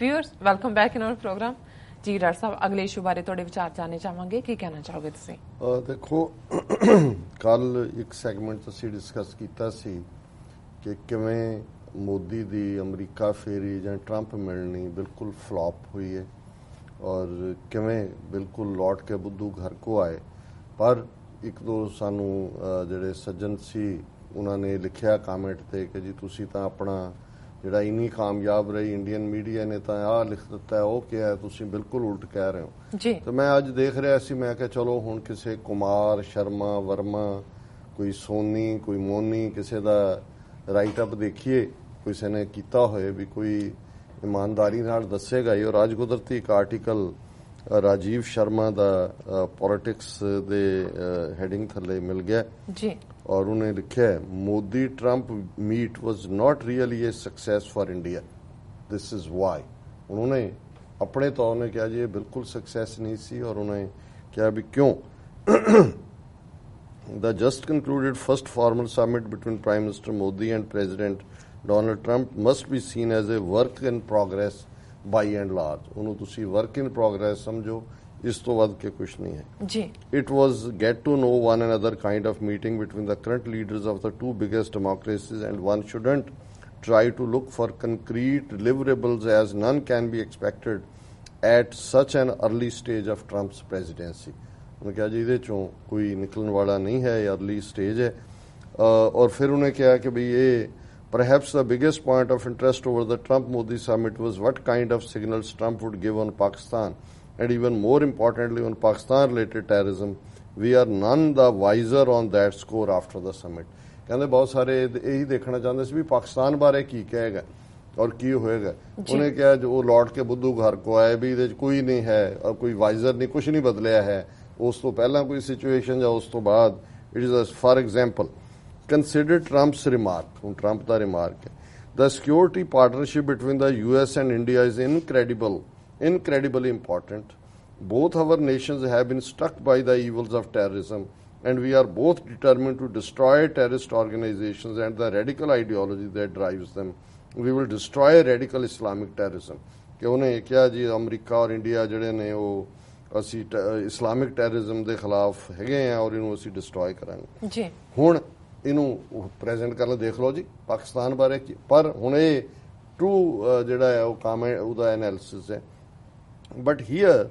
Viewers welcome back in our program ਜੀ doctor ਸਾਹਿਬ ਅਗਲੇ ਇਸ਼ੂ ਬਾਰੇ ਤੁਹਾਡੇ ਵਿਚਾਰ ਜਾਣਨੇ ਚਾਹਾਂਗੇ ਕੀ ਕਹਿਣਾ ਚਾਹੋਗੇ ਤੁਸੀਂ ਦੇਖੋ ਕੱਲ ਇੱਕ ਸੈਗਮੈਂਟ ਅਸੀਂ ਡਿਸਕਸ ਕੀਤਾ ਸੀ ਕਿ ਕਿਵੇਂ ਮੋਦੀ ਦੀ ਅਮਰੀਕਾ ਫੇਰੀ ਜਾਂ ਟਰੰਪ ਮਿਲਣੀ ਬਿਲਕੁਲ ਫਲॉप ਹੋਈ ਹੈ ਔਰ ਕਿਵੇਂ ਬਿਲਕੁਲ ਲੌਟ ਕੇ ਬੁੱਧੂ ਘਰ ਕੋ ਆਏ ਪਰ ਇੱਕ ਦੋ ਸਾਨੂੰ ਜਿਹੜੇ ਸੱਜਣ ਸੀ ਉਹਨਾਂ ਨੇ ਲਿਖਿਆ ਕਮੈਂਟ ਤੇ ਕਿ ਜੀ ਤੁਸੀਂ ਤਾਂ ਆਪਣਾ ਜਿਹੜਾ ਇਨੀ ਕਾਮਯਾਬ ਰਹੀ ਇੰਡੀਅਨ ਮੀਡੀਆ ਨੇ ਤਾਂ ਆਹ ਲਿਖ ਦਿੱਤਾ ਉਹ ਕਿਹਾ ਤੁਸੀਂ ਬਿਲਕੁਲ ਉਲਟ ਕਹਿ ਰਹੇ ਹੋ। ਜੀ। ਤੇ ਮੈਂ ਅੱਜ ਦੇਖ ਰਿਹਾ ਸੀ ਮੈਂ ਕਿਹਾ ਚਲੋ ਹੁਣ ਕਿਸੇ ਕੁਮਾਰ ਸ਼ਰਮਾ ਵਰਮਾ ਕੋਈ ਸੋਨੀ ਕੋਈ ਮੋਨੀ ਕਿਸੇ ਦਾ ਰਾਈਟ ਅਪ ਦੇਖੀਏ ਕਿਸੇ ਨੇ ਕੀਤਾ ਹੋਏ ਵੀ ਕੋਈ ਇਮਾਨਦਾਰੀ ਨਾਲ ਦੱਸੇਗਾ। ਹੀ ਔਰ ਅੱਜ ਕੁਦਰਤੀ ਇੱਕ ਆਰਟੀਕਲ ਰਾਜੀਵ ਸ਼ਰਮਾ ਦਾ ਪੋਲਿਟਿਕਸ ਦੇ ਹੈਡਿੰਗ ਥੱਲੇ ਮਿਲ ਗਿਆ ਜੀ ਔਰ ਉਹਨੇ ਲਿਖਿਆ Modi Trump meet was not really a success for India this is why ਉਹਨੇ ਆਪਣੇ ਤੌਰ ਨੇ ਕਿਹਾ ਜੀ ਇਹ ਬਿਲਕੁਲ ਸਕਸੈਸ ਨਹੀਂ ਸੀ ਔਰ ਉਹਨੇ ਕਿਹਾ ਵੀ ਕਿਉਂ The just concluded first formal summit between Prime Minister Modi and President Donald Trump must be seen as a work in progress by and large. ਉਹਨੂੰ ਤੁਸੀਂ work in progress ਸਮਝੋ ਇਸ ਤੋਂ ਵੱਧ ਕੇ ਕੁਝ ਨਹੀਂ ਹੈ ਜੀ It was get to know one another kind of meeting between the current leaders of the two biggest democracies, and one shouldn't try to look for concrete deliverables as none can be expected at such an early stage of Trump's presidency. ਉਹਨੇ ਕਿਹਾ ਜੀ ਇਹਦੇ ਚੋਂ ਕੋਈ ਨਿਕਲਣ ਵਾਲਾ ਨਹੀਂ ਹੈ ਇਹ ਅਰਲੀ ਸਟੇਜ ਹੈ ਅ, ਔਰ ਫਿਰ ਉਹਨੇ ਕਿਹਾ ਕਿ ਵੀ ਇਹ perhaps the biggest point of interest over the Trump Modi summit was what kind of signals Trump would give on Pakistan and even more importantly on Pakistan related terrorism. We are none the wiser on that score after the summit. ਕਹਿੰਦੇ ਬਹੁਤ ਸਾਰੇ ਇਹ- ਦੇਖਣਾ ਚਾਹੁੰਦੇ ਸੀ ਵੀ ਪਾਕਿਸਤਾਨ ਬਾਰੇ ਕੀ ਕਹੇਗਾ ਔਰ ਕੀ ਹੋਏਗਾ ਉਹਨੇ ਕਿਹਾ ਜੋ ਉਹ ਲੌਟ ਕੇ ਬੁੱਧੂ ਘਰ ਕੋ ਆਏ ਵੀ ਇਹਦੇ ਚ ਕੋਈ ਨਹੀਂ ਹੈ ਔਰ ਕੋਈ ਵਾਈਜ਼ਰ ਨਹੀਂ ਕੁਝ ਨਹੀਂ ਬਦਲਿਆ ਹੈ ਉਸ ਤੋਂ ਪਹਿਲਾਂ ਕੋਈ ਸਿਚੁਏਸ਼ਨ ਜਾਂ ਉਸ ਤੋਂ ਬਾਅਦ it is for example consider Trump's remark. ਹੁਣ Trump ਦਾ remark ਹੈ. The security partnership between the US and India is incredible, incredibly important. Both our nations have been struck by the evils of terrorism, and we are both determined to destroy terrorist organizations and the radical ideology that drives them. We will destroy radical Islamic terrorism. ਕਿ ਉਹਨੇ ਕਿਹਾ ਜੀ America ਔਰ India ਜਿਹੜੇ ਨੇ ਉਹ ਅਸੀਂ Islamic terrorism ਦੇ ਖਿਲਾਫ ਹੈਗੇ ਆ ਔਰ ਇਹਨੂੰ ਅਸੀਂ ਡਿਸਟਰੋਏ ਕਰਾਂਗੇ ਜੀ ਹੁਣ ਇਹਨੂੰ ਪ੍ਰੈਜ਼ੈਂਟ ਕਰ ਲਓ ਦੇਖ ਲਓ ਜੀ ਪਾਕਿਸਤਾਨ ਬਾਰੇ ਪਰ ਹੁਣ ਇਹ ਟਰੂ ਜਿਹੜਾ ਹੈ ਉਹ ਕਮੈਂਟ ਉਹਦਾ ਐਨਾਲਿਸਿਸ ਹੈ but here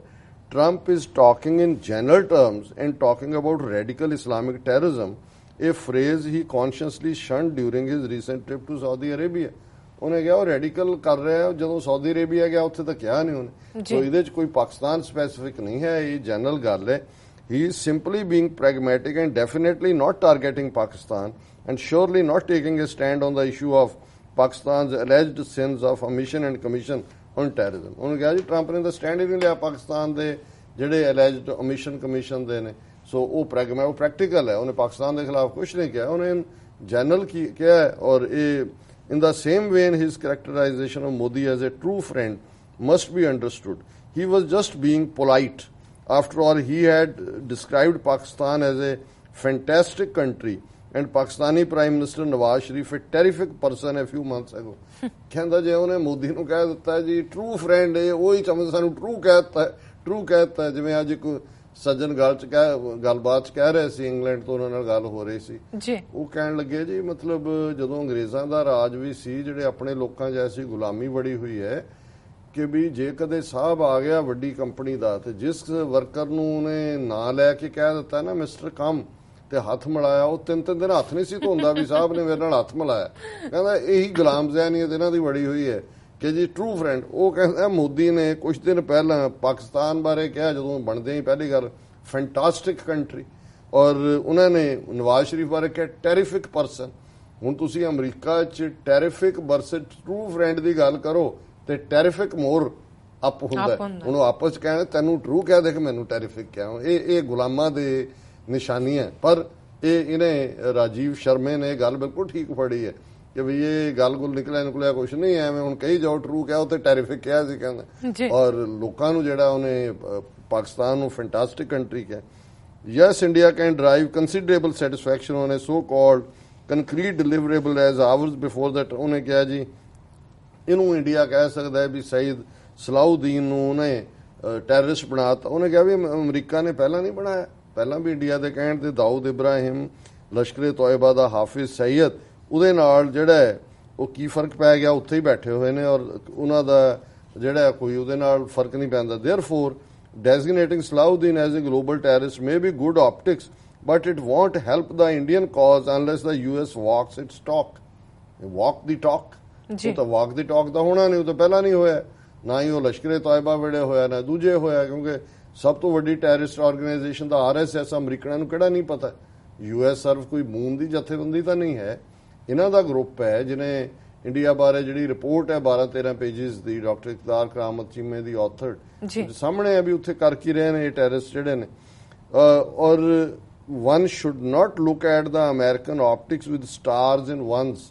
Trump is talking in general terms and talking about radical Islamic terrorism, a phrase he consciously shunned during his recent trip to Saudi Arabia. ਉਹਨੇ ਕਿਹਾ ਉਹ ਰੈਡੀਕਲ ਕਰ ਰਿਹਾ ਹੈ ਜਦੋਂ ਸਾਊਦੀ ਅਰੇਬੀਆ ਗਿਆ ਉੱਥੇ ਤਾਂ ਕਿਹਾ ਨਹੀਂ ਉਹਨੇ। ਸੋ ਇਹਦੇ ਚ ਕੋਈ ਪਾਕਿਸਤਾਨ ਸਪੈਸੀਫਿਕ ਨਹੀਂ ਹੈ ਇਹ ਜਨਰਲ ਗੱਲ ਹੈ he is simply being pragmatic and definitely not targeting Pakistan and surely not taking a stand on the issue of Pakistan's alleged sins of omission and commission on terrorism. ਉਹਨੇ ਕਿਹਾ ਜੀ Trump ਨੇ ਤਾਂ stand ਹੀ ਨਹੀਂ ਲਿਆ ਪਾਕਿਸਤਾਨ ਦੇ ਜਿਹੜੇ alleged omission commission ਦੇ ਨੇ ਸੋ ਉਹ ਪ੍ਰੈਗਮਾ ਉਹ ਪ੍ਰੈਕਟੀਕਲ ਹੈ ਉਹਨੇ ਪਾਕਿਸਤਾਨ ਦੇ ਖਿਲਾਫ ਕੁਝ ਨਹੀਂ ਕਿਹਾ ਉਹਨੇ ਜਨਰਲ ਕੀ ਕਿਹਾ ਹੈ ਔਰ ਇਹ in the same vein his characterization of Modi as a true friend must be understood. He was just being polite. After all, he had described Pakistan as a fantastic country and Pakistani Prime Minister Nawaz Sharif a terrific person a few months ago. ਕਹਿੰਦਾ ਜੇ ਉਹਨੇ ਮੋਦੀ ਨੂੰ ਕਹਿ ਦਿੱਤਾ ਜੀ true friend ਹੈ ਉਹ ਹੀ ਚਮਚ ਸਾਨੂੰ ਟਰੂ ਕਹਿਤਾ ਟਰੂ ਕਹਿਤਾ ਜਿਵੇਂ ਅੱਜ ਇੱਕ ਸੱਜਣ ਗੱਲ ਚ ਕਹਿ ਗੱਲਬਾਤ ਚ ਕਹਿ ਰਹੇ ਸੀ ਇੰਗਲੈਂਡ ਤੋਂ ਉਹਨਾਂ ਨਾਲ ਗੱਲ ਹੋ ਰਹੀ ਸੀ ਜੀ ਉਹ ਕਹਿਣ ਲੱਗੇ ਜੀ ਮਤਲਬ ਜਦੋਂ ਅੰਗਰੇਜ਼ਾਂ ਦਾ ਰਾਜ ਵੀ ਸੀ ਜਿਹੜੇ ਆਪਣੇ ਲੋਕਾਂ ਜੈਸੀ ਗੁਲਾਮੀ ਬੜੀ ਹੋਈ ਹੈ ਕਿ ਵੀ ਜੇ ਕਦੇ ਸਾਹਿਬ ਆ ਗਿਆ ਵੱਡੀ ਕੰਪਨੀ ਦਾ, ਤੇ ਜਿਸ ਵਰਕਰ ਨੂੰ ਉਹਨੇ ਨਾਂ ਲੈ ਕੇ ਕਹਿ ਦਿੱਤਾ ਨਾ, ਮਿਸਟਰ ਕਮ, ਤੇ ਹੱਥ ਮਿਲਾਇਆ, ਉਹ ਤਿੰਨ ਤਿੰਨ ਦਿਨ ਹੱਥ ਨਹੀਂ ਸੀ ਧੋਂਦਾ ਵੀ ਸਾਹਿਬ ਨੇ ਮੇਰੇ ਨਾਲ ਹੱਥ ਮਿਲਾਇਆ। ਕਹਿੰਦਾ, ਇਹੀ ਗੁਲਾਮ ਜ਼ਹਿਨੀਅਤ ਇਹਨਾਂ ਦੀ ਬੜੀ ਹੋਈ ਹੈ ਕਿ ਜੀ ਟਰੂ ਫਰੈਂਡ ਉਹ ਕਹਿੰਦਾ, ਮੋਦੀ ਨੇ ਕੁਝ ਦਿਨ ਪਹਿਲਾਂ ਪਾਕਿਸਤਾਨ ਬਾਰੇ ਕਿਹਾ, ਜਦੋਂ ਬਣਦੇ ਹੀ ਪਹਿਲੀ ਗੱਲ ਫੈਂਟਾਸਟਿਕ ਕੰਟਰੀ ਔਰ ਉਹਨਾਂ ਨੇ ਨਵਾਜ਼ ਸ਼ਰੀਫ ਬਾਰੇ ਕਿਹਾ ਟੈਰੀਫਿਕ ਪਰਸਨ ਹੁਣ ਤੁਸੀਂ ਅਮਰੀਕਾ 'ਚ ਟੈਰੀਫਿਕ ਵਰਸਸ ਟਰੂ ਫਰੈਂਡ ਦੀ ਗੱਲ ਕਰੋ ਤੇ ਟੈਰੀਫਿਕ ਮੋਰ ਅਪ ਹੁੰਦਾ। ਉਹਨੂੰ ਆਪਸ ਚ ਕਹਿੰਦੇ ਤੈਨੂੰ ਟਰੂ ਕਹਿ ਦੇ ਕਿ ਮੈਨੂੰ ਟੈਰੀਫਿਕ ਕਿਹਾ। ਇਹ ਇਹ ਗੁਲਾਮਾਂ ਦੇ ਨਿਸ਼ਾਨੀ ਹੈ। ਪਰ ਇਹ ਇਹਨੇ ਰਾਜੀਵ ਸ਼ਰਮੇ ਨੇ ਗੱਲ ਬਿਲਕੁਲ ਠੀਕ ਫੜੀ ਹੈ ਕਿ ਵੀ ਇਹ ਗੱਲ ਗੁਲ ਨਿਕਲਿਆ ਨਿਕਲਿਆ ਕੁਛ ਨਹੀਂ ਐਵੇਂ ਹੁਣ ਕਹੀ ਜਾਓ ਟਰੂ ਕਿਹਾ ਉਹ ਤੇ ਟੈਰੀਫਿਕ ਕਿਹਾ ਸੀ। ਕਹਿੰਦਾ। ਔਰ ਲੋਕਾਂ ਨੂੰ ਜਿਹੜਾ ਉਹਨੇ ਅ, ਪਾਕਿਸਤਾਨ ਨੂੰ ਫੈਂਟਾਸਟਿਕ ਕੰਟਰੀ ਕਿਹਾ। Yes, India can drive considerable satisfaction on a so-called concrete deliverable as hours before that ਉਹਨੇ ਕਿਹਾ ਜੀ ਇਹਨੂੰ ਇੰਡੀਆ ਕਹਿ ਸਕਦਾ ਹੈ ਵੀ ਸਈਦ ਸਲਾਉਦੀਨ ਨੂੰ ਉਹਨੇ ਟੈਰਰਿਸਟ ਬਣਾਤਾ। ਉਹਨੇ ਕਿਹਾ ਵੀ ਅਮਰੀਕਾ ਨੇ ਪਹਿਲਾਂ ਨਹੀਂ ਬਣਾਇਆ। ਪਹਿਲਾਂ ਵੀ ਇੰਡੀਆ ਦੇ ਕਹਿਣ ਤੇ ਦਾਊਦ ਇਬਰਾਹਿਮ ਲਸ਼ਕਰੇ ਤੋਇਬਾ ਦਾ ਹਾਫਿਜ਼ ਸੈਯਦ, ਉਹਦੇ ਨਾਲ ਜਿਹੜਾ ਹੈ, ਉਹ ਕੀ ਫ਼ਰਕ ਪੈ ਗਿਆ? ਉੱਥੇ ਹੀ ਬੈਠੇ ਹੋਏ ਨੇ ਔਰ ਉਹਨਾਂ ਦਾ ਜਿਹੜਾ ਕੋਈ ਉਹਦੇ ਨਾਲ ਫ਼ਰਕ ਨਹੀਂ ਪੈਂਦਾ। Therefore designating Salahuddin as a global terrorist maybe good optics but it won't help the Indian cause unless the US walks its talk. Walk the talk. ਜੀ। ਉਹ ਤਾਂ walk the talk ਤਾਂ ਹੋਣਾ ਨਹੀਂ ਉਹ ਤਾਂ ਪਹਿਲਾਂ ਨਹੀਂ ਹੋਇਆ। ਨਾ ਹੀ ਉਹ ਲਸ਼ਕਰੇ ਤੋਇਬਾ ਵੇਲੇ ਹੋਇਆ ਨਾ ਦੂਜੇ ਹੋਇਆ ਕਿਉਂਕਿ ਸਭ ਤੋਂ ਵੱਡੀ ਟੈਰਰਿਸਟ ਆਰਗੇਨਾਈਜੇਸ਼ਨ ਦਾ ਆਰਐਸਐਸ ਅਮਰੀਕਨਾਂ ਨੂੰ ਕਿਹੜਾ ਨਹੀਂ ਪਤਾ? ਯੂਐਸ ਸਰਵ ਕੋਈ ਮੂਨ ਦੀ ਜਥੇਬੰਦੀ ਤਾਂ ਨਹੀਂ ਹੈ। ਇਹਨਾਂ ਦਾ ਗਰੁੱਪ ਹੈ ਜਿਨੇ ਇੰਡੀਆ ਬਾਰੇ ਜਿਹੜੀ ਰਿਪੋਰਟ ਹੈ 12 13 ਪੇजेस ਦੀ ਡਾਕਟਰ ਇਕਤਾਰ ਕਰਾਮਤ ਚੀਮੇ ਦੀ ਆਥਰਡ ਜੀ। ਸਾਹਮਣੇ ਹੈ ਵੀ ਉੱਥੇ ਕਰ ਕੀ ਰਹੇ ਨੇ ਇਹ ਟੈਰਰਿਸਟ ਜਿਹੜੇ ਨੇ। ਔਰ one should not look at the American optics with stars in one's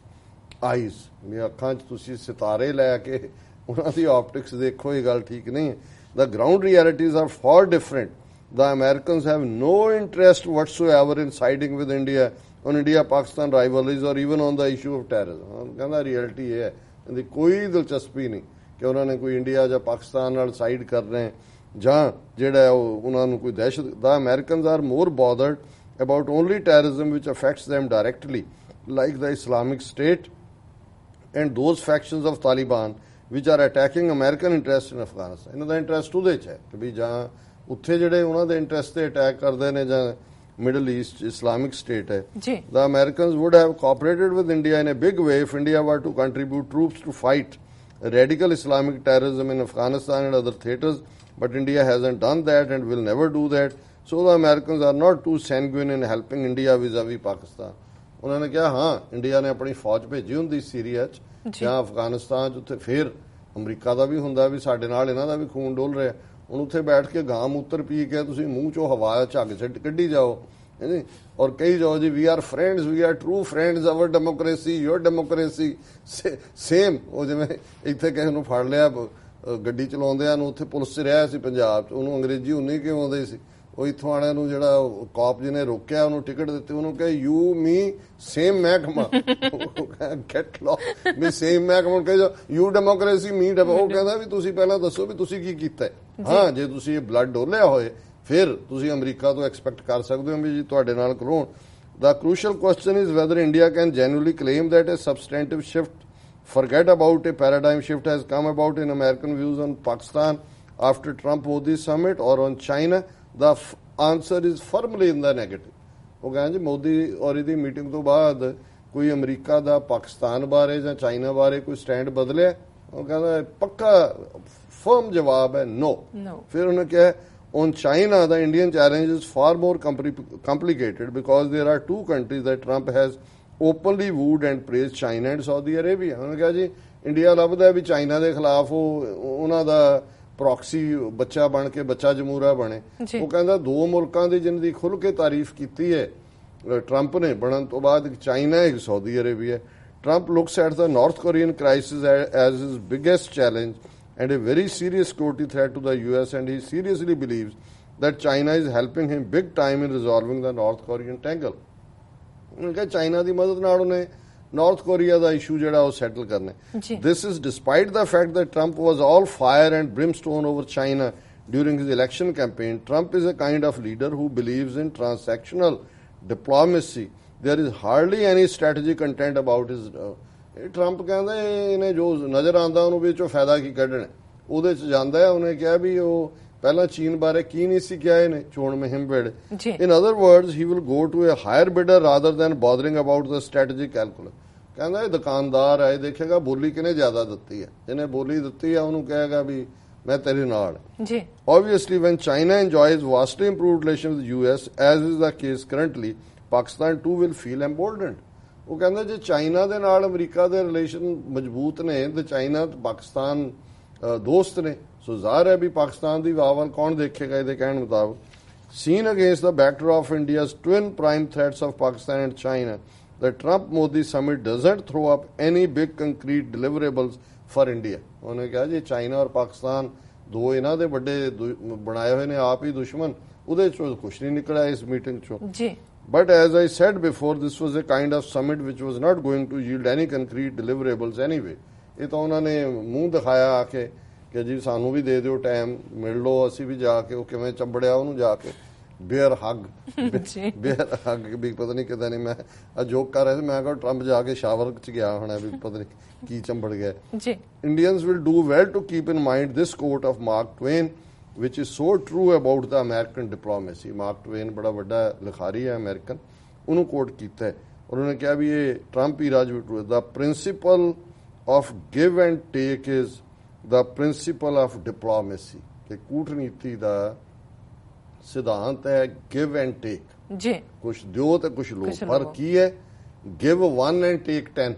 eyes ਮੇ ਅੱਖਾਂ 'ਚ ਤੁਸੀਂ ਸਿਤਾਰੇ ਲੈ ਕੇ ਉਹਨਾਂ ਦੀ ਆਪਟਿਕਸ ਦੇਖੋ ਇਹ ਗੱਲ ਠੀਕ ਨਹੀਂ ਹੈ the ground realities are far different. The Americans have no interest whatsoever in siding with India on India Pakistan rivalries or even on the issue of terrorism. ਕਹਿੰਦਾ ਰਿਐਲਿਟੀ ਇਹ ਹੈ ਇਹਦੀ ਕੋਈ ਦਿਲਚਸਪੀ ਨਹੀਂ ਕਿ ਉਹਨਾਂ ਨੇ ਕੋਈ ਇੰਡੀਆ ਜਾਂ ਪਾਕਿਸਤਾਨ ਨਾਲ ਸਾਈਡ ਕਰ ਰਹੇ ਜਾਂ ਜਿਹੜਾ ਉਹ ਉਹਨਾਂ ਨੂੰ ਕੋਈ ਦਹਿਸ਼ਤ ਦਾ Americans are more bothered about only terrorism which affects them directly like the Islamic State and those factions of Taliban which are attacking American interests in Afghanistan ਇਹਨਾਂ ਦਾ ਇੰਟਰਸਟ ਉਹਦੇ ਚ ਹੈ ਕਿ ਵੀ ਜਾਂ ਉੱਥੇ ਜਿਹੜੇ ਉਹਨਾਂ ਦੇ ਇੰਟਰਸਟ ਤੇ ਅਟੈਕ ਕਰਦੇ ਨੇ ਜਾਂ ਮਿਡਲ ਈਸਟ ਇਸਲਾਮਿਕ ਸਟੇਟ ਹੈ ਜੀ the Americans would have cooperated with India in a big way if India were to contribute troops to fight radical Islamic terrorism in Afghanistan and other theaters, but India hasn't done that and will never do that. So the Americans are not too sanguine in helping India vis-a-vis Pakistan. ਉਹਨਾਂ ਨੇ ਕਿਹਾ ਹਾਂ India ਨੇ ਆਪਣੀ ਫੌਜ ਭੇਜੀ ਹੁੰਦੀ Syria 'ਚ ਜੀ। ਅਫਗਾਨਿਸਤਾਨ 'ਚ ਉੱਥੇ ਫੇਰ ਅਮਰੀਕਾ ਦਾ ਵੀ ਹੁੰਦਾ ਵੀ ਸਾਡੇ ਨਾਲ ਇਹਨਾਂ ਦਾ ਵੀ ਖੂਨ ਡੋਲ ਰਿਹਾ। ਹੁਣ ਉੱਥੇ ਬੈਠ ਕੇ ਗਾਂ ਮੂਤਰ ਪੀ ਕੇ ਤੁਸੀਂ ਮੂੰਹ 'ਚੋਂ ਹਵਾ ਝੱਗ ਛੱਡ ਕੱਢੀ ਜਾਓ ਹੈਨੀ ਔਰ ਕਹੀ ਜਾਓ ਜੀ we are friends we are true friends our democracy your democracy same ਉਹ ਜਿਵੇਂ ਇੱਥੇ ਕਿਸੇ ਨੂੰ ਫੜ ਲਿਆ ਗੱਡੀ ਚਲਾਉਂਦਿਆਂ ਨੂੰ ਉੱਥੇ ਪੁਲਿਸ 'ਚ ਰਿਹਾ ਸੀ ਪੰਜਾਬ 'ਚ ਉਹਨੂੰ ਅੰਗਰੇਜ਼ੀ ਉਨੀ ਕਿਉਂ ਆਉਂਦੀ ਸੀ? ਉਹ ਇੱਥੋਂ ਵਾਲਿਆਂ ਨੂੰ ਜਿਹੜਾ ਕਾਪ ਜਿਹਨੇ ਰੋਕਿਆ ਉਹਨੂੰ ਟਿਕਟ ਦਿੱਤੀ ਉਹਨੂੰ ਕਹੇ ਯੂ ਮੀ ਸੇਮ ਮਹਿਕਮਾ ਗੈਟ ਲੋ ਵੀ ਸੇਮ ਮਹਿਕਮਾ ਕਹੇ ਯੂ ਡੈਮੋਕ੍ਰੇਸੀ ਮੀ ਉਹ ਕਹਿੰਦਾ ਵੀ ਤੁਸੀਂ ਪਹਿਲਾਂ ਦੱਸੋ ਵੀ ਤੁਸੀਂ ਕੀ ਕੀਤਾ ਹੈ। ਹਾਂ ਜੇ ਤੁਸੀਂ ਇਹ ਬਲੱਡ ਡੋਲਿਆ ਹੋਏ ਫਿਰ ਤੁਸੀਂ ਅਮਰੀਕਾ ਤੋਂ ਐਕਸਪੈਕਟ ਕਰ ਸਕਦੇ ਹੋ ਵੀ ਜੀ ਤੁਹਾਡੇ ਨਾਲ ਕਰੋਣ The crucial question is whether India can genuinely claim that a substantive shift, forget about a paradigm shift, has come about in American views on Pakistan after Trump Modi summit or on China. F- answer is firmly in the negative. ਉਹ ਕਹਿੰਦੇ ਜੀ ਮੋਦੀ ਔਰ ਇਹਦੀ meeting ਤੋਂ ਬਾਅਦ ਕੋਈ America ਦਾ ਪਾਕਿਸਤਾਨ ਬਾਰੇ ਜਾਂ ਚਾਈਨਾ ਬਾਰੇ ਕੋਈ ਸਟੈਂਡ ਬਦਲਿਆ ਉਹ ਕਹਿੰਦਾ ਪੱਕਾ ਫਰਮ ਜਵਾਬ ਹੈ ਨੋ. ਫਿਰ ਉਹਨੇ ਕਿਹਾ on China the Indian challenge is far more compli- complicated because there are two countries that Trump has openly wooed and praised China and Saudi Arabia ਉਹਨੇ ਕਿਹਾ ਜੀ ਇੰਡੀਆ ਲੱਭਦਾ ਵੀ ਚਾਈਨਾ ਦੇ ਖਿਲਾਫ ਉਹ ਉਹਨਾਂ ਦਾ ਪ੍ਰੋਕਸੀ ਬੱਚਾ ਬਣ ਕੇ ਬੱਚਾ ਜਮੂਰਾ ਬਣੇ। ਉਹ ਕਹਿੰਦਾ ਦੋ ਮੁਲਕਾਂ ਦੀ ਜਿਨ੍ਹਾਂ ਦੀ ਖੁੱਲ ਕੇ ਤਾਰੀਫ ਕੀਤੀ ਹੈ ਅ, ਟਰੰਪ ਨੇ ਬਣਨ ਤੋਂ ਬਾਅਦ ਚਾਈਨਾ ਇੱਕ Saudi Arabia looks at the North Korean crisis a- as his biggest challenge and a very serious security threat to the US, and he seriously believes that China is helping him big time in resolving the North Korean tangle. ਉਹਨੇ ਕਿਹਾ China ਦੀ ਮਦਦ ਨਾਲ ਉਹਨੇ north Korea ਦਾ issue ਜਿਹੜਾ ਉਹ settle ਕਰਨਾ ਹੈ। ਜੀ। This is despite the fact that Trump was all fire and brimstone over China during his election campaign. Trump is a kind of leader who believes in transactional diplomacy. There is hardly any strategic content about his. Uh, ਇਹ Trump ਕਹਿੰਦਾ ਇਹ- ਇਹਨੇ ਜੋ ਨਜ਼ਰ ਆਂਦਾ ਉਹਨੂੰ ਵੀ ਇਹ ਚੋਂ ਫਾਇਦਾ ਕੀ ਕੱਢਣਾ ਹੈ। ਉਹਦੇ ਚ ਜਾਂਦਾ ਹੈ ਉਹਨੇ ਕਿਹਾ ਵੀ ਉਹ ਪਹਿਲਾਂ ਚੀਨ ਬਾਰੇ ਕੀ ਨਹੀਂ ਸੀ ਕਿਹਾ ਇਹਨੇ ਚੋਣ ਮੁਹਿੰਮ ਵੇਲੇ ਜੀ। In other words, he will go to a higher bidder rather than bothering about the strategic calculus. ਕਹਿੰਦਾ ਇਹ ਦੁਕਾਨਦਾਰ ਹੈ ਦੇਖੇਗਾ ਬੋਲੀ ਕਿਨੇ ਜ਼ਿਆਦਾ ਦਿੱਤੀ ਹੈ ਜਿਹਨੇ ਬੋਲੀ ਦਿੱਤੀ ਹੈ ਉਹਨੂੰ ਕਹੇਗਾ ਵੀ ਮੈਂ ਤੇਰੇ ਨਾਲ ਹਾਂ। ਜੀ Obviously, when China enjoys vastly improved relations with US, as is the case currently, Pakistan too will feel emboldened. ਉਹ ਕਹਿੰਦਾ ਜੇ ਚਾਈਨਾ ਦੇ ਨਾਲ ਅਮਰੀਕਾ ਦੇ ਰਿਲੇਸ਼ਨ ਮਜ਼ਬੂਤ ਨੇ ਤੇ ਚਾਈਨਾ ਤੇ ਪਾਕਿਸਤਾਨ ਅ, ਦੋਸਤ ਨੇ ਸੋ ਜ਼ਾਹਰ ਹੈ ਵੀ ਪਾਕਿਸਤਾਨ ਦੀ ਵਾਵਲ ਕੌਣ ਦੇਖੇਗਾ ਇਹਦੇ ਕਹਿਣ ਮੁਤਾਬਕ seen against the backdrop of India's twin prime threats of Pakistan and China, the Trump Modi summit doesn't throw up any big concrete deliverables for India. ਉਹਨੇ ਕਿਹਾ ਜੀ ਚਾਈਨਾ ਔਰ ਪਾਕਿਸਤਾਨ ਦੋ ਇਹਨਾਂ ਦੇ ਵੱਡੇ ਦੁ- ਬਣਾਏ ਹੋਏ ਨੇ ਆਪ ਹੀ ਦੁਸ਼ਮਣ ਉਹਦੇ ਚੋਂ ਕੁਝ ਨਹੀਂ ਨਿਕਲਿਆ ਇਸ ਮੀਟਿੰਗ ਚੋਂ ਜੀ But as I said before, this was a kind of summit which was not going to yield any concrete deliverables anyway. ਇਹ ਤਾਂ ਉਹਨਾਂ ਨੇ ਮੂੰਹ ਦਿਖਾਇਆ ਆ ਕੇ ਕਿ ਜੀ ਸਾਨੂੰ ਵੀ ਦੇ ਦਿਓ ਟਾਈਮ ਮਿਲ ਲਓ ਅਸੀਂ ਵੀ ਜਾ ਕੇ ਉਹ ਕਿਵੇਂ ਚੰਬੜਿਆ ਉਹਨੂੰ ਜਾ ਕੇ। ਬੇਅਰ ਹੱਗ ਬੇਅਰ ਹੱਗ ਵੀ ਪਤਾ ਨਹੀਂ ਕਿਦਾਂ ਨਹੀਂ ਮੈਂ ਆ ਜੋਕ ਕਰ ਰਿਹਾ ਸੀ ਮੈਂ ਕਿਹਾ ਟਰੰਪ ਜਾ ਕੇ ਸ਼ਾਵਰ ਚ ਗਿਆ ਹੋਣਾ ਵੀ ਪਤਾ ਨਹੀਂ ਕੀ ਚੰਬੜ ਗਿਆ। ਜੀ। Indians will do well to keep in mind this quote of Mark Twain, which is so true about the American diplomacy. Mark Twain ਬੜਾ ਵੱਡਾ ਲਿਖਾਰੀ ਹੈ ਅਮਰੀਕਨ ਉਹਨੂੰ ਕੋਟ ਕੀਤਾ ਹੈ ਔਰ ਉਹਨੇ ਕਿਹਾ ਵੀ ਇਹ ਟਰੰਪ ਹੀ ਰਾਜ ਵਿੱਚ ਦਾ principle of give and take is the principle of diplomacy ਕਿ ਕੂਟਨੀਤੀ ਦਾ ਸਿਧਾਂਤ ਹੈ ਗਿਵ ਐਂਡ ਟੇਕ ਜੀ ਕੁਝ ਦਿਓ ਤੇ ਕੁਝ ਲਓ ਕੁਛ ਪਰ। ਕੀ ਹੈ ਗਿਵ 1 ਐਂਡ ਟੇਕ 10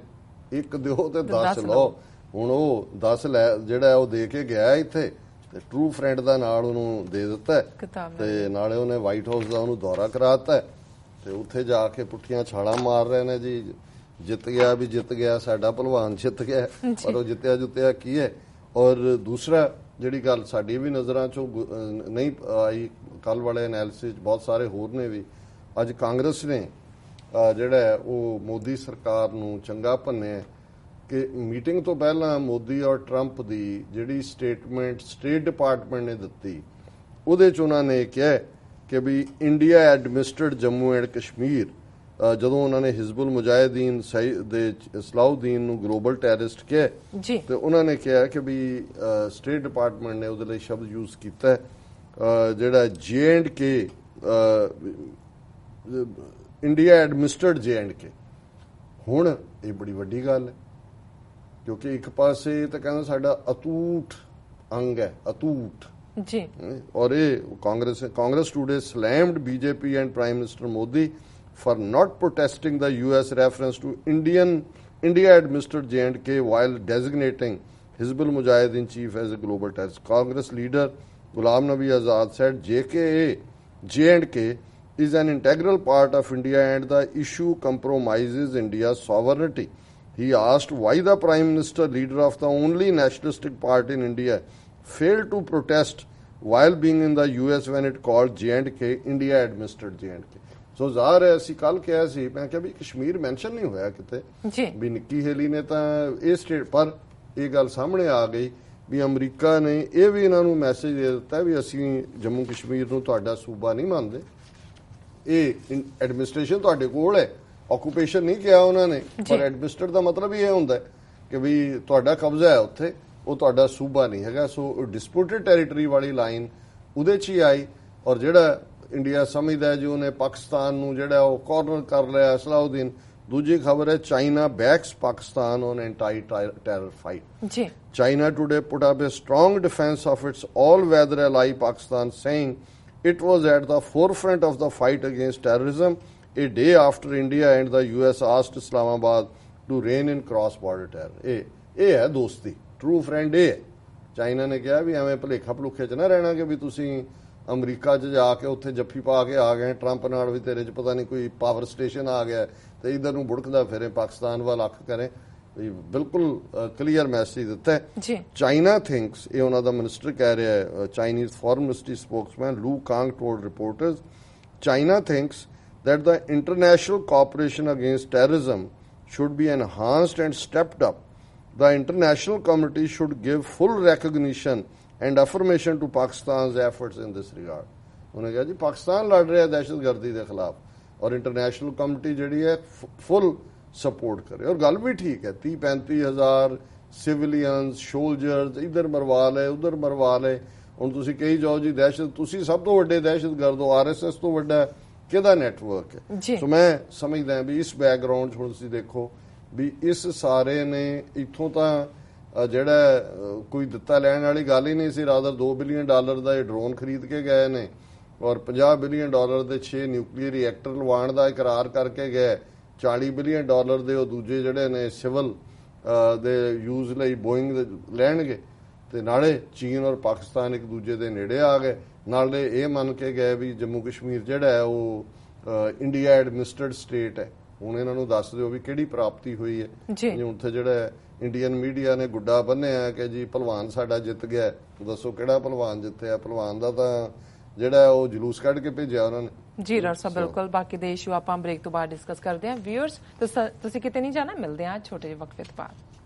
ਇੱਕ ਦਿਓ ਤੇ 10 ਦਸ ਲਓ। ਹੁਣ ਉਹ 10 ਲੈ ਜਿਹੜਾ ਉਹ ਦੇ ਕੇ ਗਿਆ ਇੱਥੇ ਤੇ ਟਰੂ ਫਰੈਂਡ ਦਾ ਨਾਲ ਉਹਨੂੰ ਦੇ ਦਿੱਤਾ ਤੇ ਨਾਲੇ ਉਹਨੇ ਵਾਈਟ ਹਾਊਸ ਦਾ ਉਹਨੂੰ ਦੌਰਾ ਕਰਾਤਾ ਤੇ ਉੱਥੇ ਜਾ ਕੇ ਪੁੱਠੀਆਂ ਛਾਲਾਂ ਮਾਰ ਰਹੇ ਨੇ ਜੀ ਜਿੱਤ ਗਿਆ ਵੀ ਜਿੱਤ ਗਿਆ ਸਾਡਾ ਭਲਵਾਨ ਜਿੱਤ ਗਿਆ ਪਰ ਉਹ ਜਿੱਤਿਆ ਜੁੱਤਿਆ ਕੀ ਹੈ ਔਰ ਦੂਸਰਾ ਜਿਹੜੀ ਗੱਲ ਸਾਡੀ ਵੀ ਨਜ਼ਰਾਂ ਚੋਂ ਗੁ- ਨਹੀਂ ਆਈ ਕੱਲ ਵਾਲੇ ਐਨਾਲਿਸਿਸ ਬਹੁਤ ਸਾਰੇ ਹੋਰ ਨੇ ਵੀ। ਅੱਜ ਕਾਂਗਰਸ ਨੇ ਜਿਹੜਾ ਉਹ ਮੋਦੀ ਸਰਕਾਰ ਨੂੰ ਚੰਗਾ ਭੰਨਿਆ ਕਿ ਮੀਟਿੰਗ ਤੋਂ ਪਹਿਲਾਂ ਮੋਦੀ ਔਰ ਟਰੰਪ ਦੀ ਜਿਹੜੀ ਸਟੇਟਮੈਂਟ ਸਟੇਟ ਡਿਪਾਰਟਮੈਂਟ ਨੇ ਦਿੱਤੀ, ਉਹਦੇ ਚ ਉਹਨਾਂ ਨੇ ਕਿਹਾ ਕਿ ਵੀ India administered Jammu and Kashmir ਜਦੋਂ ਉਹਨਾਂ ਨੇ ਹਿਜ਼ਬੁਲ ਮੁਜਾਹਿਦੀਨ ਦੇ ਇਸਲਾਉਦੀਨ ਨੂੰ ਗਲੋਬਲ ਟੈਰਰਿਸਟ ਕਿਹਾ ਤੇ ਉਹਨਾਂ ਨੇ ਕਿਹਾ ਕਿ ਵੀ ਸਟੇਟ ਡਿਪਾਰਟਮੈਂਟ ਨੇ ਉਹਦੇ ਲਈ ਸ਼ਬਦ ਯੂਜ਼ ਕੀਤਾ ਜਿਹੜਾ ਜੇ ਐਂਡ ਕੇ ਇੰਡੀਆ ਐਡਮਿਨਿਸਟਰਡ ਜੇ ਐਂਡ ਕੇ ਹੁਣ ਇਹ ਬੜੀ ਵੱਡੀ ਗੱਲ ਹੈ ਕਿਉਂਕਿ ਇੱਕ ਪਾਸੇ ਤਾਂ ਕਹਿੰਦਾ ਸਾਡਾ ਅਤੂਟ ਅੰਗ ਹੈ ਅਤੂਟ। ਜੀ। ਔਰ ਇਹ Congress Congress today slammed BJP and prime minister Modi. For not protesting the US reference to Indian India administered J&K while designating Hizbul Mujahideen chief as a global terrorist. Congress leader Ghulam Nabi Azad said JKA J&K is an integral part of India and the issue compromises India's sovereignty. He asked why the Prime Minister, leader of the only nationalistic party in India, failed to protest while being in the US when it called J&K India administered J&K. ਸੋ ਜ਼ਾਹਰ ਹੈ ਅਸੀਂ ਕੱਲ ਕਿਹਾ ਸੀ ਮੈਂ ਕਿਹਾ ਵੀ Kashmir mention ਨਹੀਂ ਹੋਇਆ ਕਿਤੇ ਜੀ। ਵੀ ਨਿੱਕੀ ਹੇਲੀ ਨੇ ਤਾਂ ਇਹ ਸਟੇਟ ਪਰ ਇਹ ਗੱਲ ਸਾਹਮਣੇ ਆ ਗਈ ਵੀ ਅਮਰੀਕਾ ਨੇ ਇਹ ਵੀ ਇਹਨਾਂ ਨੂੰ ਮੈਸੇਜ ਦੇ ਦਿੱਤਾ ਵੀ ਅਸੀਂ ਜੰਮੂ ਕਸ਼ਮੀਰ ਨੂੰ ਤੁਹਾਡਾ ਸੂਬਾ ਨਹੀਂ ਮੰਨਦੇ। ਇਹ ਐਡਮਿਨਿਸਟ੍ਰੇਸ਼ਨ ਤੁਹਾਡੇ ਕੋਲ ਹੈ। ਆਕੂਪੇਸ਼ਨ ਨਹੀਂ ਕਿਹਾ ਉਹਨਾਂ ਨੇ। ਪਰ ਐਡਮਿਨਿਸਟਰ ਦਾ ਮਤਲਬ ਹੀ ਇਹ ਹੁੰਦਾ ਹੈ ਕਿ ਵੀ ਤੁਹਾਡਾ ਕਬਜ਼ਾ ਹੈ ਉੱਥੇ ਉਹ ਤੁਹਾਡਾ ਸੂਬਾ ਨਹੀਂ ਹੈਗਾ। ਸੋ ਡਿਸਪਿਊਟਡ ਟੈਰੀਟਰੀ ਵਾਲੀ ਲਾਈਨ ਉਹਦੇ 'ਚ ਹੀ ਆਈ ਔਰ ਜਿਹੜਾ ਇੰਡੀਆ ਸਮਝਦਾ ਜੀ ਉਹਨੇ ਪਾਕਿਸਤਾਨ ਨੂੰ ਜਿਹੜਾ ਉਹ ਕਾਰਨਰ ਕਰ ਲਿਆ ਸਲਾਉਦੀਨ ਦੂਜੀ ਖਬਰ ਹੈ China backs Pakistan on anti terror fight ਜੀ China today put up a strong defense of its all-weather ally Pakistan, saying it was at the forefront of the fight against terrorism a day after India and the US asked Islamabad to rein in cross-border terror. ਇਹ ਇਹ ਹੈ ਦੋਸਤੀ true friend ਇਹ China ਨੇ ਕਿਹਾ ਵੀ ਐਵੇਂ ਭਲੇਖਾ ਭਲੁਖੇ ਚ ਨਾ ਰਹਿਣਾ ਕਿ ਵੀ ਤੁਸੀਂ ਅਮਰੀਕਾ 'ਚ ਜਾ ਕੇ ਉੱਥੇ ਜੱਫੀ ਪਾ ਕੇ ਆ ਗਏ ਟਰੰਪ ਨਾਲ ਵੀ ਤੇਰੇ 'ਚ ਪਤਾ ਨਹੀਂ ਕੋਈ ਪਾਵਰ ਸਟੇਸ਼ਨ ਆ ਗਿਆ ਤੇ ਇਧਰ ਨੂੰ ਬੁੜਕਦਾ ਫਿਰੇ ਪਾਕਿਸਤਾਨ ਵੱਲ ਅੱਖ ਕਰੇ ਬਿਲਕੁਲ ਕਲੀਅਰ ਮੈਸੇਜ ਦਿੱਤਾ ਹੈ ਜੀ China thinks, ਇਹ ਉਹਨਾਂ ਦਾ ਮਿਨਿਸਟਰ ਕਹਿ ਰਿਹਾ ਹੈ Chinese foreign ministry spokesman Lu Kang told reporters China thinks that the international cooperation against terrorism should be enhanced and stepped up. The international community should give full recognition and affirmation to Pakistan's efforts in this regard. ਉਹਨੇ ਕਿਹਾ ਜੀ ਪਾਕਿਸਤਾਨ ਲੜ ਰਿਹਾ ਦਹਿਸ਼ਤਗਰਦੀ ਦੇ ਖਿਲਾਫ ਔਰ international community ਜਿਹੜੀ ਹੈ ਫੁੱਲ ਸਪੋਰਟ ਕਰੇ ਔਰ ਗੱਲ ਵੀ ਠੀਕ ਹੈ 30 35 ਹਜ਼ਾਰ ਸਿਵਲੀਅਨਸ ਸੋਲਜਰਸ ਇਧਰ ਮਰਵਾ ਲਏ ਉਧਰ ਮਰਵਾ ਲਏ ਹੁਣ ਤੁਸੀਂ ਕਹੀ ਜਾਓ ਜੀ ਦਹਿਸ਼ਤ ਤੁਸੀਂ ਸਭ ਤੋਂ ਵੱਡੇ ਦਹਿਸ਼ਤਗਰਦ ਹੋ ਆਰਐਸਐਸ ਤੋਂ ਵੱਡਾ ਕਿਹਦਾ ਨੈਟਵਰਕ। ਹੈ ਸੋ ਮੈਂ ਸਮਝਦਾ ਵੀ ਇਸ ਬੈਕਗ੍ਰਾਉਂਡ 'ਚ ਹੁਣ ਤੁਸੀਂ ਦੇਖੋ ਵੀ ਇਸ ਸਾਰੇ ਨੇ ਇੱਥੋਂ ਤਾਂ ਜਿਹੜਾ ਕੋਈ ਦਿੱਤਾ ਲੈਣ ਵਾਲੀ ਗੱਲ ਹੀ ਨਹੀਂ ਸੀ ਰਾਦਰ 2 ਬਿਲੀਅਨ ਡਾਲਰ ਦਾ ਇਹ ਡਰੋਨ ਖਰੀਦ ਕੇ ਗਏ ਨੇ ਔਰ 50 ਬਿਲੀਅਨ ਡਾਲਰ ਦੇ 6 ਨਿਊਕਲੀਅਰ ਰਿਐਕਟਰ ਲਵਾਉਣ ਦਾ ਇਕਰਾਰ ਕਰਕੇ ਗਏ। 40 ਬਿਲੀਅਨ ਡਾਲਰ ਦੇ ਉਹ ਦੂਜੇ ਜਿਹੜੇ ਨੇ ਸਿਵਲ ਦੇ ਯੂਜ਼ ਲਈ ਬੋਇੰਗ ਦੇ ਲੈਣਗੇ। ਤੇ ਨਾਲੇ ਚੀਨ ਔਰ ਪਾਕਿਸਤਾਨ ਇੱਕ ਦੂਜੇ ਦੇ ਨੇੜੇ ਆ ਗਏ। ਨਾਲੇ ਇਹ ਮੰਨ ਕੇ ਗਏ ਵੀ ਜੰਮੂ ਕਸ਼ਮੀਰ ਜਿਹੜਾ ਹੈ ਉਹ ਇੰਡੀਆ ਐਡਮਿਨਿਸਟਰਡ ਸਟੇਟ ਹੈ। ਹੁਣ ਇਹਨਾਂ ਨੂੰ ਦੱਸ ਦਿਓ ਵੀ ਕਿਹੜੀ ਪ੍ਰਾਪਤੀ ਹੋਈ ਹੈ। ਜੀ। ਜੀ ਉੱਥੇ ਜਿਹੜਾ ਇੰਡੀਅਨ ਮੀਡੀਆ ਨੇ ਗੁੱਡਾ ਬੰਨਿਆ ਕਿ ਜੀ ਭਲਵਾਨ ਸਾਡਾ ਜਿੱਤ ਗਿਆ। ਦੱਸੋ ਕਿਹੜਾ ਭਲਵਾਨ ਜਿੱਤਿਆ? ਭਲਵਾਨ ਦਾ ਤਾਂ ਜਿਹੜਾ ਉਹ ਜਲੂਸ ਕੱਢ ਕੇ ਭੇਜਿਆ ਉਹਨਾਂ ਨੇ। ਜੀ ਡਾਕਟਰ ਸਾਹਿਬ ਬਿਲਕੁਲ। ਬਾਕੀ ਦੇ ਇਸ਼ੂ ਆਪਾਂ ਬ੍ਰੇਕ ਤੋਂ ਬਾਅਦ ਡਿਸਕਸ ਕਰਦੇ ਹਾਂ। ਵਿਊਅਰਸ ਤੁਸੀਂ ਕਿਤੇ ਨਹੀਂ ਜਾਣਾ? ਮਿਲਦੇ ਹਾਂ ਛੋਟੇ ਜਿਹੇ ਵਕਫੇ ਤੋਂ ਬਾਅਦ।